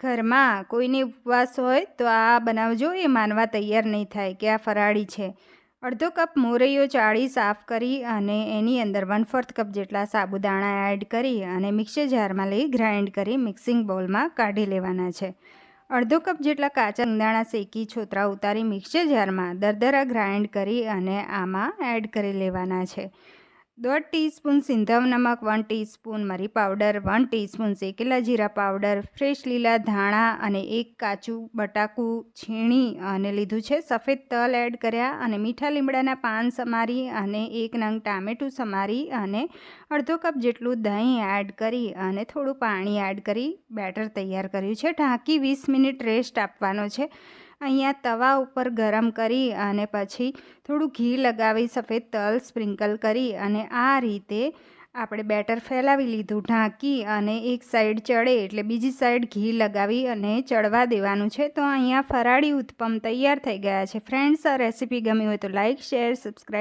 ઘરમાં કોઈને ઉપવાસ હોય તો આ બનાવજો, એ માનવા તૈયાર નહીં થાય કે આ ફરાળી છે. અડધો કપ મોરૈયો ચાળી સાફ કરી અને એની અંદર વન ફોર્થ કપ જેટલા સાબુદાણા એડ કરી અને મિક્સર જારમાં લઈ ગ્રાઇન્ડ કરી મિક્સિંગ બોલમાં કાઢી લેવાના છે. અડધો કપ જેટલા કાચા સિંગદાણા શેકી છોતરા ઉતારી મિક્સર જારમાં દરદરા ગ્રાઇન્ડ કરી અને આમાં એડ કરી લેવાના છે. દોઢ ટીસ્પૂન સિંધવ નમક, વન ટીસ્પૂન મરી પાવડર, વન ટીસ્પૂન શેકેલા જીરા પાવડર, ફ્રેશ લીલા ધાણા અને એક કાચું બટાકું છીણી અને લીધું છે. સફેદ તલ એડ કર્યા અને મીઠા લીમડાના પાન સમારી અને એક નંગ ટામેટું સમારી અને અડધો કપ જેટલું દહીં એડ કરી અને થોડું પાણી એડ કરી બેટર તૈયાર કર્યું છે. ઢાંકી વીસ મિનિટ રેસ્ટ આપવાનો છે. અહીંયા તવા ઉપર ગરમ કરી અને પછી થોડું ઘી લગાવી, સફેદ તલ સ્પ્રિંકલ કરી અને આ રીતે આપણે બેટર ફેલાવી લીધું, ઢાંકી અને એક સાઈડ ચડે એટલે બીજી સાઈડ ઘી લગાવી અને ચડવા દેવાનું છે. તો અહીંયા ફરાળી ઉત્પમ તૈયાર થઈ ગયા છે. ફ્રેન્ડ્સ, આ રેસીપી ગમી હોય તો લાઇક શેર, સબસ્ક્રાઈબ